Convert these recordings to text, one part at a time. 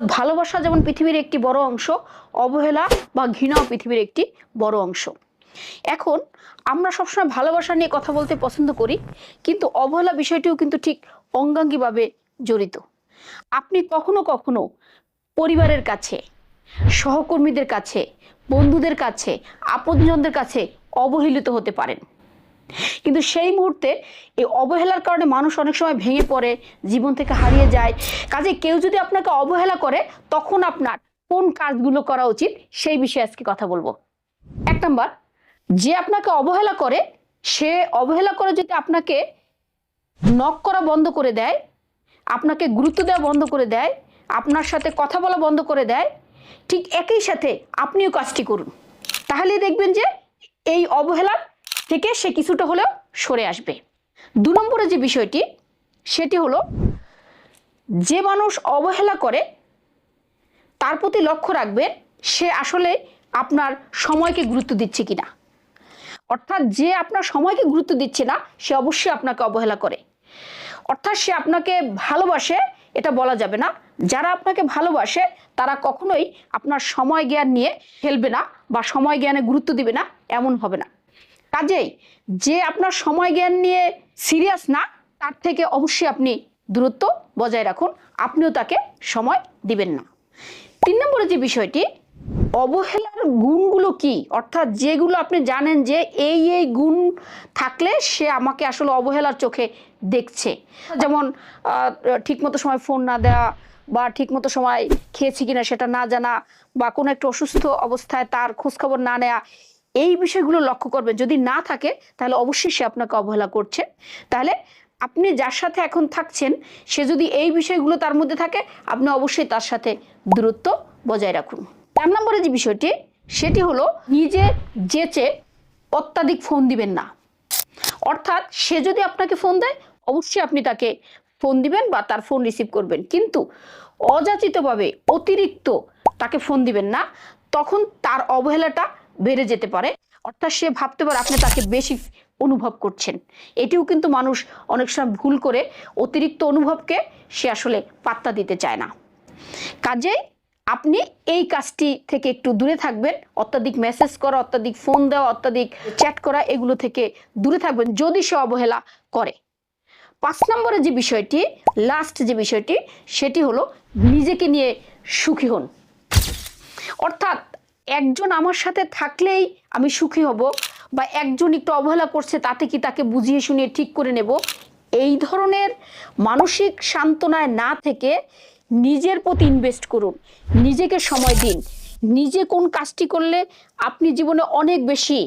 ভালোবাসা যেমন পৃথিবীর একটি বড় অংশ, অবহেলা বা ঘৃণাও পৃথিবীর একটি বড় অংশ। এখন আমরা সবসময় ভালোবাসা নিয়ে কথা বলতে পছন্দ করি, কিন্তু অবহেলা বিষয়টিও কিন্তু ঠিক অঙ্গাঙ্গিভাবে জড়িত। আপনি কখনো কখনো পরিবারের কাছে, সহকর্মীদের কাছে, বন্ধুদের কাছে, আপনজনদের কাছে অবহেলিত হতে পারেন। কিন্তু সেই মুহূর্তে এই অবহেলার কারণে মানুষ অনেক সময় ভেঙে পড়ে, জীবন থেকে হারিয়ে যায়। কাজে কেউ যদি আপনাকে অবহেলা করে, তখন আপনার কোন কাজগুলো করা উচিত সেই বিষয়ে আজকে কথা বলব। এক নম্বর, যে আপনাকে অবহেলা করে, সে অবহেলা করে যদি আপনাকে নক করা বন্ধ করে দেয়, আপনাকে গুরুত্ব দেওয়া বন্ধ করে দেয়, আপনার সাথে কথা বলা বন্ধ করে দেয়, ঠিক একই সাথে আপনিও কাজটি করুন। তাহলে দেখবেন যে এই অবহেলার থেকে সে কিছুটা হলেও সরে আসবে। দু নম্বরে যে বিষয়টি, সেটি হলো যে মানুষ অবহেলা করে, তার প্রতি লক্ষ্য রাখবেন সে আসলে আপনার সময়কে গুরুত্ব দিচ্ছে কিনা। অর্থাৎ যে আপনার সময়কে গুরুত্ব দিচ্ছে না, সে অবশ্যই আপনাকে অবহেলা করে। অর্থাৎ সে আপনাকে ভালোবাসে, এটা বলা যাবে না। যারা আপনাকে ভালোবাসে, তারা কখনোই আপনার সময় জ্ঞান নিয়ে ফেলবে না বা সময় জ্ঞানে গুরুত্ব দিবে না, এমন হবে না। কাজেই যে আপনার সময় জ্ঞান নিয়ে সিরিয়াস না, তার থেকে অবশ্যই আপনি দূরত্ব বজায় রাখুন। আপনিও তাকে সময় দিবেন না। তিন নম্বরে যে বিষয়টি, অবহেলার গুণগুলো কি? অর্থাৎ যেগুলো আপনি জানেন যে এই এই গুণ থাকলে সে আমাকে আসলে অবহেলার চোখে দেখছে। যেমন ঠিকমতো সময় ফোন না দেওয়া বা ঠিকমতো সময় খেয়েছি কিনা সেটা না জানা বা কোনো একটা অসুস্থ অবস্থায় তার খোঁজখবর না নেওয়া এই বিষয়গুলো লক্ষ্য করবেন যদি না থাকে, তাহলে অবশ্যই সে আপনাকে অবহেলা করছে। তাহলে আপনি যার সাথে এখন থাকছেন, সে যদি এই বিষয়গুলো তার মধ্যে থাকে, আপনি অবশ্যই তার সাথে দূরত্ব বজায় রাখুন। চার নম্বরে যে বিষয়টি, সেটি হলো নিজে যেচে অত্যাধিক ফোন দিবেন না। অর্থাৎ সে যদি আপনাকে ফোন দেয়, অবশ্যই আপনি তাকে ফোন দিবেন বা তার ফোন রিসিভ করবেন। কিন্তু অযাচিতভাবে অতিরিক্ত তাকে ফোন দিবেন না, তখন তার অবহেলাটা বেড়ে যেতে পারে। অর্থাৎ সে ভাবতে পারে আপনি তাকে বেশি অনুভব করছেন। এটিও কিন্তু মানুষ অনেক সময় ভুল করে, অতিরিক্ত অনুভবকে সে আসলে পাত্তা দিতে চায় না। কাজেই আপনি এই কাজটি থেকে একটু দূরে থাকবেন, অত্যাধিক মেসেজ করা, অত্যাধিক ফোন দেওয়া, অত্যাধিক চ্যাট করা, এগুলো থেকে দূরে থাকবেন যদি সে অবহেলা করে। পাঁচ নম্বরে যে বিষয়টি লাস্ট যে বিষয়টি, সেটি হলো নিজেকে নিয়ে সুখী হন। অর্থাৎ একজন আমার সাথে থাকলেই আমি সুখী হব বা একজন একটু অবহেলা করছে তাতে কি তাকে বুঝিয়ে শুনিয়ে ঠিক করে নেব? এই ধরনের মানসিক সান্ত্বনায় না থেকে নিজের প্রতি ইনভেস্ট করুন। নিজেকে সময় দিন। নিজে কোন কাজটি করলে আপনি জীবনে অনেক বেশি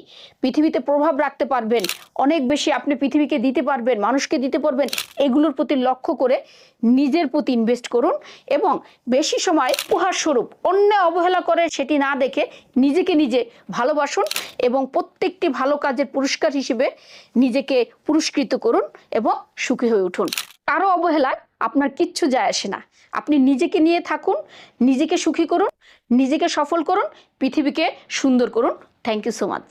পৃথিবীতে প্রভাব রাখতে পারবেন, অনেক বেশি আপনি পৃথিবীকে দিতে পারবেন, মানুষকে দিতে পারবেন, এগুলোর প্রতি লক্ষ্য করে নিজের প্রতি ইনভেস্ট করুন এবং বেশি সময় উপহার স্বরূপ অন্য অবহেলা করে সেটি না দেখে নিজেকে নিজে ভালোবাসুন এবং প্রত্যেকটি ভালো কাজের পুরস্কার হিসেবে নিজেকে পুরস্কৃত করুন এবং সুখী হয়ে উঠুন। কারও অবহেলায় আপনার কিচ্ছু যায় আসে না। আপনি নিজেকে নিয়ে থাকুন, নিজেকে সুখী করুন, নিজেকে সফল করুন, পৃথিবীকে সুন্দর করুন। Thank you so much